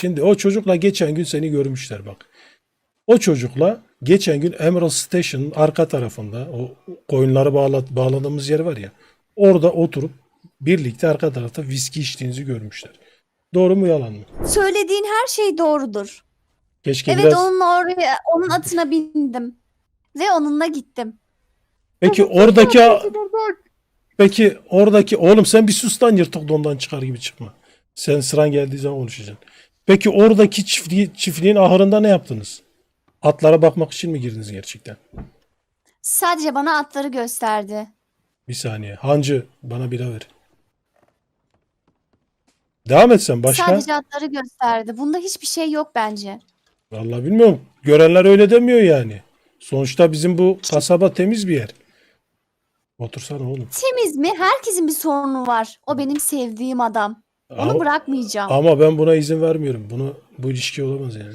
Şimdi o çocukla geçen gün seni görmüşler bak. O çocukla geçen gün Emerald Station'ın arka tarafında o koyunları bağla, bağladığımız yer var ya. Orada oturup birlikte arka tarafta viski içtiğinizi görmüşler. Doğru mu yalan mı? Söylediğin her şey doğrudur. Keşke Evet biraz... onunla oraya onun atına bindim. Ve onunla gittim. Peki oradaki Peki oradaki oğlum sen bir sus lan yırtık dondan çıkar gibi çıkma. Sen sıran geldiği zaman konuşacaksın. Peki oradaki çiftliği, çiftliğin ahırında ne yaptınız? Atlara bakmak için mi girdiniz gerçekten? Sadece bana atları gösterdi. Bir saniye. Hancı bana bira ver. Devam et sen başka. Sadece atları gösterdi. Bunda hiçbir şey yok bence. Vallahi bilmiyorum. Görenler öyle demiyor yani. Sonuçta bizim bu kasaba temiz bir yer. Otursana oğlum. Temiz mi? Herkesin bir sorunu var. O benim sevdiğim adam. Onu Ama, bırakmayacağım. ama ben buna izin vermiyorum. Bunu bu ilişki olamaz yani.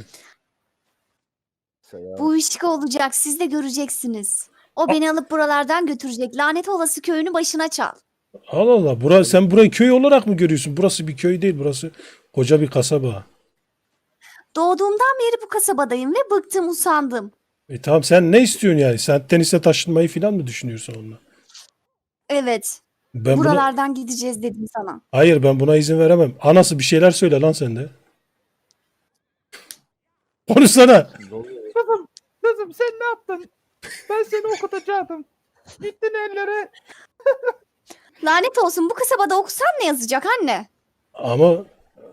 Selam. Bu ilişki olacak. Siz de göreceksiniz. O beni alıp buralardan götürecek. Lanet olası köyünü başına çal. Allah Allah. Bura, sen burayı köy olarak mı görüyorsun? Burası bir köy değil. Burası koca bir kasaba. Doğduğumdan beri bu kasabadayım ve bıktım usandım. E tamam sen ne istiyorsun yani? Sen tenise taşınmayı falan mı düşünüyorsun onunla? Evet. Ben buna, buralardan gideceğiz dedim sana. hayır ben buna izin veremem. Anası bir şeyler söyle lan sen de. Konuşsana. Kızım, kızım sen ne yaptın? Ben seni okutacaktım. Gittin ellere. Lanet olsun bu kasabada okusan ne yazacak anne? Ama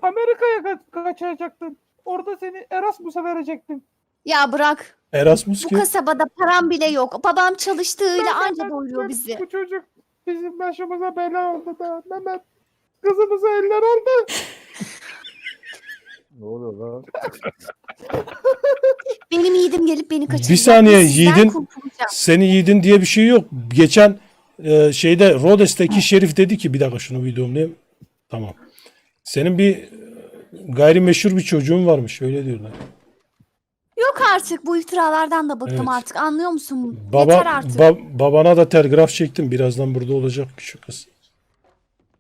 Amerika'ya ka- kaçacaktın. Orada seni Erasmus'a verecektim. Ya bırak. Erasmus Bu ki kasabada param bile yok. Babam çalıştığıyla anca doyuruyor bizi. Bu çocuk bizim başımıza bela oldu da. Mehmet kızımızı eller aldı. Ne oluyor lan? Benim yiğidim gelip beni kaçıracak. Bir saniye, ve sizden yiğidin- kurtulacağım. seni yiğidin diye bir şey yok. Geçen e, şeyde Rodes'teki şerif dedi ki bir dakika şunu videomlayayım. Tamam. Senin bir e, gayrimeşhur bir çocuğun varmış öyle diyorlar. Yok artık bu iftiralardan da bıktım Evet. artık anlıyor musun? Baba, Yeter artık. ba- babana da telgraf çektim. Birazdan burada olacak küçük kız.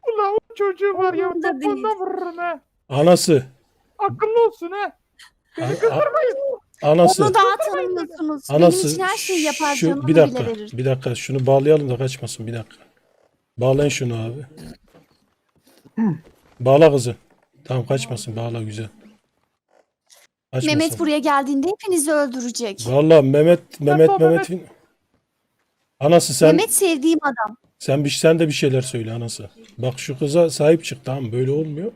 Ulan o çocuğu var ya. Umurumda değil. Topundan vururum ha. Anası. Akıllı olsun ha. A- a- anası. Onu daha tanımıyorsunuz. Anası. Benim için her şeyi yapar şu, canımı bir dakika. bile verir. Bir dakika. Şunu bağlayalım da kaçmasın. Bir dakika. Bağlayın şunu abi. Bağla kızı. Tamam kaçmasın. Bağla güzel. Kaçmasın. Mehmet buraya geldiğinde hepinizi öldürecek. Vallahi Mehmet Mehmet Mehmet. Anası sen Mehmet sevdiğim adam. sen bir sen de bir şeyler söyle anası. Bak şu kıza sahip çık tamam mı? böyle olmuyor.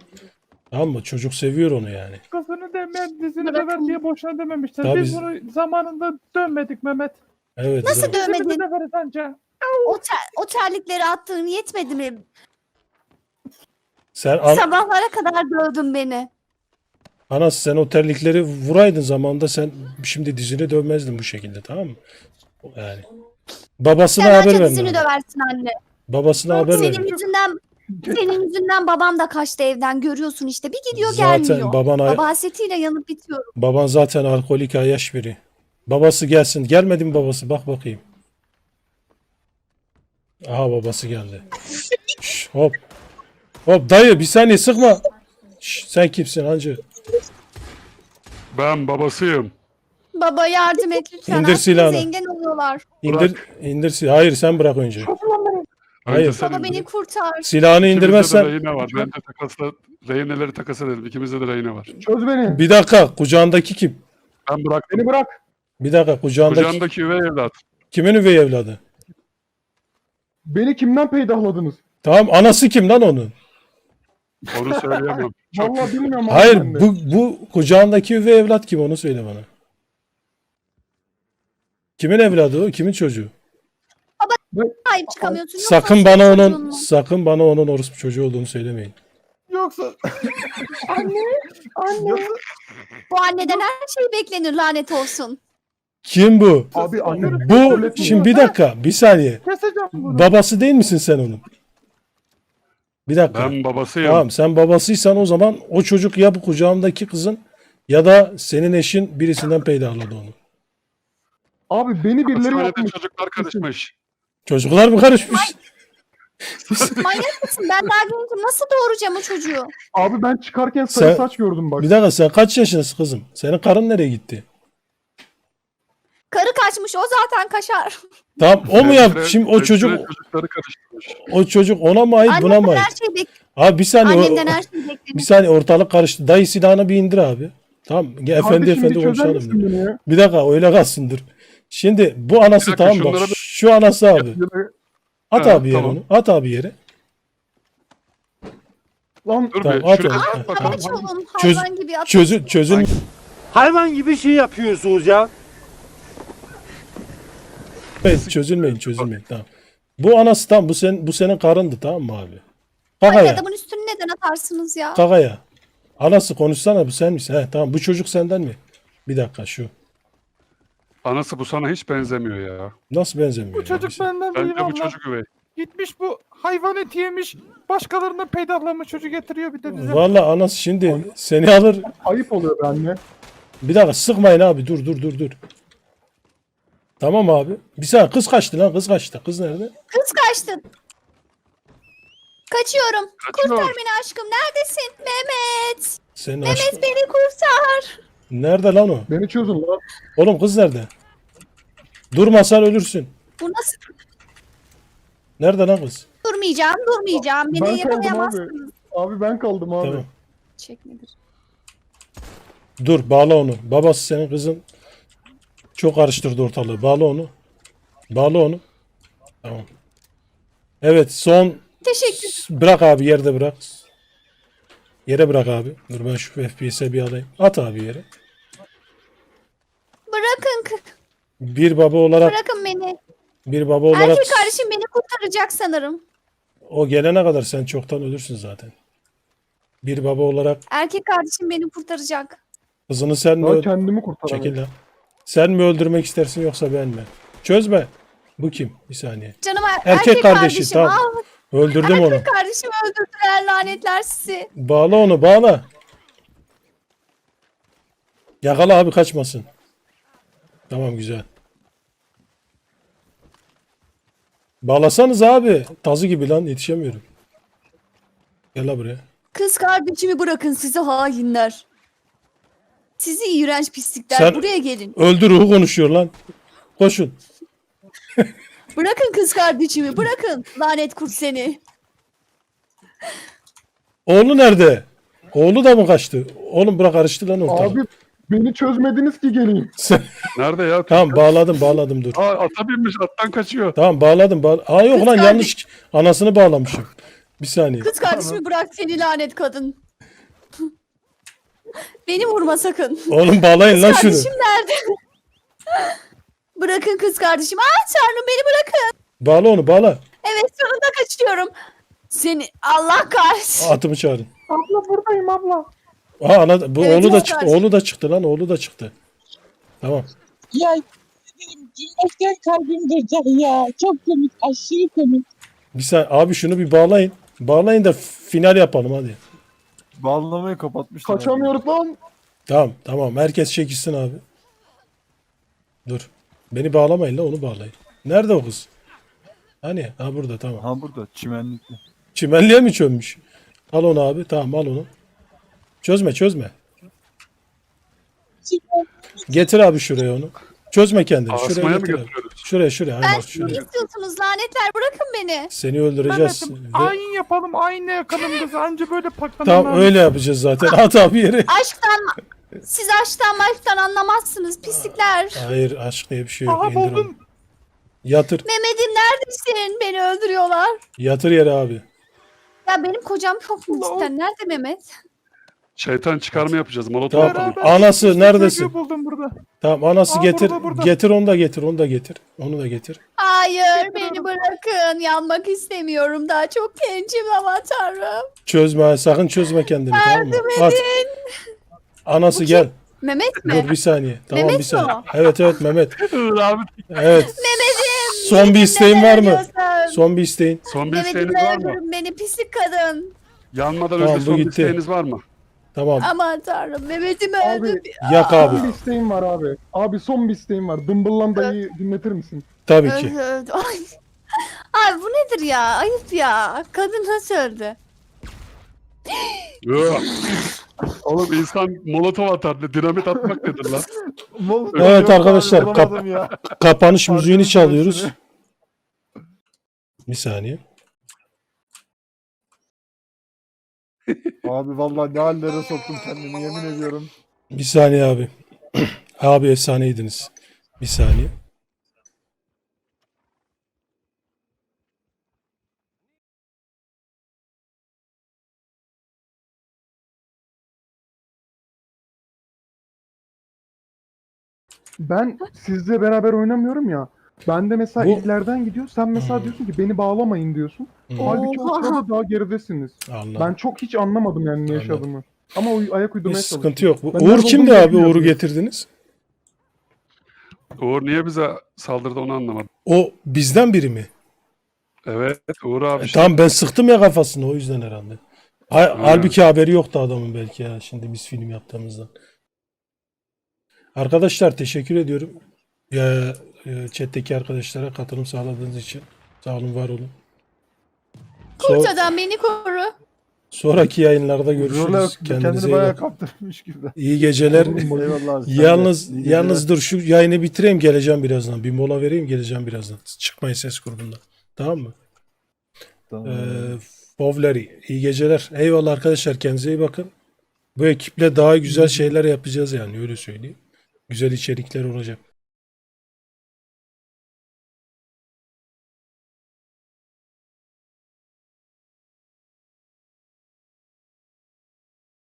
Tamam mı? Çocuk seviyor onu yani. Kızını demeyen dizini Bırakın. döver diye boşuna dememişler. Tabii. Biz bunu zamanında dönmedik Mehmet. Evet. Nasıl zaten- dö- Dövmedin. Dizimizi döveriz anca. O, ter- o terlikleri attığın yetmedi mi? Sen an- Sabahlara kadar dövdün beni. Anası sen o terlikleri vuraydın zamanında sen şimdi dizini dövmezdin bu şekilde tamam mı? Yani. Babasına Sen haber anca ver. dizini döversin anne. Babasına haber ver. Senin yüzünden senin yüzünden babam da kaçtı evden görüyorsun işte. Bir gidiyor Zaten gelmiyor. baban ay- Baba hasretiyle yanıp bitiyorum. Baban zaten alkolik ayyaş biri. Babası gelsin. Gelmedi mi babası? Bak bakayım. Aha babası geldi. Şş, hop. Hop dayı bir saniye sıkma. Şş, sen kimsin hancı? Ben babasıyım. Baba yardım et lütfen. İndir Aslında silahını. Zengin oluyorlar. İndir, indir sil- Hayır sen bırak önce. Hayır. Önce sen Baba beni kurtar. Silahını İkimizde de indirmezsen rehine var. Ben de takasla, rehineleri takas edelim. İkimizde de rehine var. Çöz beni. bir dakika kucağındaki kim? Ben bıraktım. Beni bırak. Bir dakika kucağındaki Kucağındaki üvey evlat. kimin üvey evladı? Beni kimden peydahladınız? Tamam anası kim lan onun? Onu söyleyemem. Çok Vallahi bilmiyorum. abi Hayır ben de. bu, bu kucağındaki üvey evlat kim onu söyle bana. Kimin evladı o? Kimin çocuğu? Sahip çıkamıyorsun. Yok Sakın bana çocuğun onun mu? sakın bana onun orospu çocuğu olduğunu söylemeyin. Yoksa Anne. Anne. Bu anneden her şey beklenir lanet olsun. Kim bu? Abi anne. Bu şimdi bir dakika, bir saniye. keseceğim bunu. Babası değil misin sen onun? Bir dakika. ben babasıyım. Tamam, sen babasıysan o zaman o çocuk ya bu kucağımdaki kızın ya da senin eşin birisinden peydahladı onu. Abi beni birileri Söyledi yapmış. çocuklar karışmış. Çocuklar mı karışmış? Manyak mısın? Ben daha gencim. Nasıl doğuracağım o çocuğu? Abi ben çıkarken sarı Sen- saç gördüm bak. Bir dakika sen kaç yaşındasın kızım? Senin karın nereye gitti? Karı kaçmış. O zaten kaçar. Tamam o mu yap? Resmen- Şimdi o çocuk çocukları karıştırmış. o çocuk ona mı ait buna mı Annemden her ait? şey bek Abi bir saniye o- her şey bir saniye ortalık karıştı. Dayı silahını bir indir abi. Tamam efendi Kardeşim bir efendi çözer konuşalım. misin beni ya? Bir dakika öyle kalsın dur. Şimdi bu anası Bir dakika, tamam bak. şunlara bir- Şu anası abi. At Ha, abi yere tamam. onu. At abi yere. Lan Dur Tamam, bir at şuraya onu. at bakalım. Aç oğlum. Çöz- Hayvan gibi at. Çözün çözün. Hayvan gibi şey yapıyorsunuz ya. Evet, çözülmeyin çözülmeyin tamam. Bu anası tamam bu sen bu senin karındı tamam mı abi? Ay Kakaya. adamın üstüne neden atarsınız ya? Kakaya. Anası konuşsana bu sen misin? He tamam bu çocuk senden mi? Bir dakika şu. Anası bu sana hiç benzemiyor ya. Nasıl benzemiyor? Bu ya? çocuk Bir benden değil Bence bu valla. çocuk üvey. Gitmiş bu hayvan eti yemiş. Başkalarına peydahlamış çocuğu getiriyor bir de bize. Vallahi anası şimdi seni alır. ayıp oluyor be anne. Bir dakika sıkmayın abi dur dur dur dur. Tamam abi. Bir saniye kız kaçtı lan kız kaçtı. Kız nerede? Kız kaçtın. Kaçıyorum. Kaçıyor. Kurtar beni aşkım. Neredesin? Mehmet. Senin. Mehmet beni kurtar. Nerede lan o? Beni çözün lan. Oğlum kız nerede? Durmasan ölürsün. Bu nasıl? Nerede lan kız? Durmayacağım, durmayacağım. Beni Ben kaldım yakalayamazsınız. Abi ben kaldım abi. Tamam. Çekmedir. Dur bağla onu. Babası senin kızın çok karıştırdı ortalığı. Bağla onu. Bağla onu. Tamam. Evet son Teşekkür. bırak abi yerde bırak. Yere bırak abi. Dur ben şu FPS'e bir alayım. At abi yere. Bırakın, Bir baba olarak bırakın beni. bir baba olarak Erkek kardeşim beni kurtaracak sanırım. o gelene kadar sen çoktan ölürsün zaten. Bir baba olarak Erkek kardeşim beni kurtaracak. kızını sen mi Ben öl- kendimi kurtaramadım. Çekil lan. Sen mi öldürmek istersin yoksa ben mi? Çözme. Bu kim? Bir saniye. Canım er- Erkek erkek, kardeşi, kardeşim. tamam. Al, Öldürdüm onu. kardeşimi öldürdüler lanetler sizi. Bağla onu bağla. Yakala abi kaçmasın. Tamam güzel. Bağlasanız abi. Tazı gibi lan yetişemiyorum. Gel la buraya. Kız kardeşimi bırakın sizi hainler. Sizi iğrenç pislikler Sen- buraya gelin. Öldü ruhu konuşuyor lan. Koşun. Bırakın kız kardeşimi bırakın. Lanet kurt seni. Oğlu nerede? Oğlu da mı kaçtı? Oğlum bırak karıştı lan ortalık. Abi beni çözmediniz ki geleyim. Sen- Nerede ya? tamam bağladım bağladım dur. Aa ata binmiş attan kaçıyor. Tamam bağladım. Bağla Aa yok Kız lan kardeş- yanlış. Anasını bağlamışım. Bir saniye. Kız kardeşimi bırak seni lanet kadın. Beni vurma sakın. Oğlum bağlayın lan şunu. Kardeşim nerede? bırakın kız kardeşim. Aa tanrım beni bırakın. Bağla onu bağla. Evet sonunda kaçıyorum. Seni Allah kahretsin. Atımı çağırın. Abla buradayım abla. Aa ana bu Evet, oğlu da çıktı. kardeşim. Oğlu da çıktı lan. Oğlu da çıktı. Tamam. Ya gülmekten kalbim duracak ya. Çok komik, aşırı komik. Bir saniye abi şunu bir bağlayın. Bağlayın da final yapalım hadi. Bağlamayı kapatmışlar. Kaçamıyoruz lan. Tamam tamam. Herkes çekilsin abi. Dur. Beni bağlamayın la onu bağlayın. Nerede o kız? Hani? Ha burada tamam. Ha burada çimenlikte. Çimenliğe mi çömmüş? Al onu abi. Tamam al onu. Çözme çözme. Getir abi şuraya onu. Çözme kendini. Şuraya Asmaya mı getir abi. götürüyoruz? Şuraya şuraya. Ben Aynen şuraya. istiyorsunuz lanetler bırakın beni. Seni öldüreceğiz. Mehmet'im Ve- ayin yapalım ayinle yakalım kızı. Anca böyle paklanır. Tamam öyle yapacağız zaten. At abi yere. Aşktan siz aşktan maşktan anlamazsınız pislikler. Hayır aşk diye bir şey yok. Aha İndir onu. buldum. Yatır. Mehmet'im neredesin? Beni öldürüyorlar. Yatır yere abi. Ya benim kocam çok mu cidden? Nerede Mehmet? Şeytan çıkarma yapacağız. Molotof Tamam. atalım. Beraber Anası işte neredesin? buldum burada. Tamam anası Aa, getir. burada, burada. Getir onu da getir. Onu da getir. Onu da getir. Hayır beni bırakın. Yanmak istemiyorum. Daha çok gencim ama tanrım. Çözme. Sakın çözme kendini. tamam mı? Yardım At. edin. Anası gel. Mehmet mi? Dur bir saniye. Tamam Mehmet bir saniye. mi Evet evet Mehmet. Evet. Mehmet'im. Son bir isteğin var mı? Son... Son bir isteğin. son bir Mehmet'im isteğiniz var mı? öldürün beni pislik kadın. Yanmadan Tamam, önce bu son bir gitti. isteğiniz var mı? Tamam. Aman tanrım Mehmet'im Abi öldü. Yak son abi. bir isteğim var abi. Abi son bir isteğim var. Dımbıllan dayı dinletir misin? Tabii ki. Öldü öldü. Ay, Abi bu nedir ya? Ayıp ya. Kadın nasıl öldü? Yok. Oğlum insan molotof atar. Dinamit atmak nedir lan? Molotov Evet arkadaşlar, kap-. Kapanış müziğini çalıyoruz. Bir saniye. Abi vallahi ne hallere soktum kendimi yemin ediyorum. Bir saniye abi. abi efsaneydiniz. Bir saniye. Ben sizle beraber oynamıyorum ya. Ben de mesela Bu- ilklerden gidiyor. Sen mesela Hmm. diyorsun ki beni bağlamayın diyorsun. Hı, Halbuki o Oha. sırada daha geridesiniz. Anladım. Ben çok hiç anlamadım yani ne Anladım. yaşadığımı. Ama uy- ayak Hiç uydurmaya sıkıntı çalıştım. yok. Bu- Ben Uğur nerede kimdi olduğumu abi? bilmiyorum. Uğur'u getirdiniz. Uğur niye bize saldırdı onu anlamadım. O bizden biri mi? Evet Uğur abi. E, işte. tamam ben sıktım ya kafasını o yüzden herhalde. Ha- Halbuki haberi yoktu adamın belki ya şimdi biz film yaptığımızdan. Arkadaşlar teşekkür ediyorum. Ya, e, chat'teki arkadaşlara katılım sağladığınız için. Sağ olun var olun. So- Kurt adam beni koru. sonraki yayınlarda görüşürüz. kendini Kendinize iyi bayağı bakın. kaptırmış gibi. İyi geceler. Eyvallah abi. sen de. Yalnız İyi geceler. yalnız dur şu yayını bitireyim geleceğim birazdan. Bir mola vereyim geleceğim birazdan. Çıkmayın ses grubundan. Tamam mı? Tamam. Ee, Fovleri iyi geceler. Eyvallah arkadaşlar kendinize iyi bakın. Bu ekiple daha güzel şeyler yapacağız yani öyle söyleyeyim. Güzel içerikler olacak.